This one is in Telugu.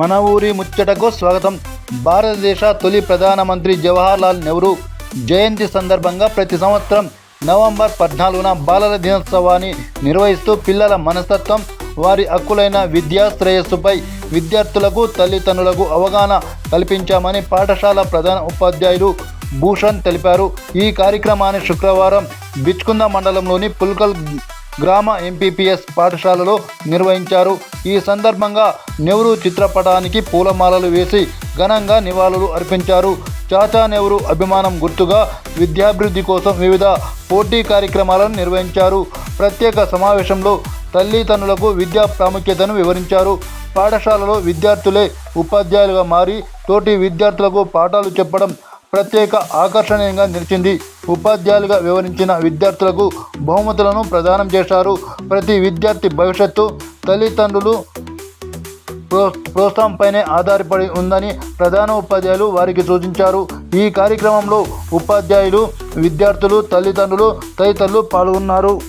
మన ఊరి ముచ్చటకు స్వాగతం. భారతదేశ తొలి ప్రధానమంత్రి జవహర్లాల్ నెహ్రూ జయంతి సందర్భంగా ప్రతి సంవత్సరం నవంబర్ పద్నాలుగున బాలల దినోత్సవాన్ని నిర్వహిస్తూ పిల్లల మనస్తత్వం వారి హక్కులైన విద్యా శ్రేయస్సుపై విద్యార్థులకు తల్లిదండ్రులకు అవగాహన కల్పించామని పాఠశాల ప్రధాన ఉపాధ్యాయులు భూషణ్ తెలిపారు. ఈ కార్యక్రమాన్ని శుక్రవారం బిచ్కుంద మండలంలోని పుల్కల్ గ్రామ ఎంపీపీఎస్ పాఠశాలలో నిర్వహించారు. ఈ సందర్భంగా నెహ్రూ చిత్రపటానికి పూలమాలలు వేసి ఘనంగా నివాళులు అర్పించారు. చాచా నెహ్రూ అభిమానం గుర్తుగా విద్యాభివృద్ధి కోసం వివిధ పోటీ కార్యక్రమాలను నిర్వహించారు. ప్రత్యేక సమావేశంలో తల్లిదండ్రులకు విద్యా ప్రాముఖ్యతను వివరించారు. పాఠశాలలో విద్యార్థులే ఉపాధ్యాయులుగా మారి తోటి విద్యార్థులకు పాఠాలు చెప్పడం ప్రత్యేక ఆకర్షణీయంగా నిలిచింది. ఉపాధ్యాయులుగా వివరించిన విద్యార్థులకు బహుమతులను ప్రదానం చేశారు. ప్రతి విద్యార్థి భవిష్యత్తు తల్లిదండ్రులు ప్రో ప్రోత్సాహంపైనే ఆధారపడి ఉందని ప్రధాన ఉపాధ్యాయులు వారికి సూచించారు. ఈ కార్యక్రమంలో ఉపాధ్యాయులు విద్యార్థులు తల్లిదండ్రులు తదితరులు పాల్గొన్నారు.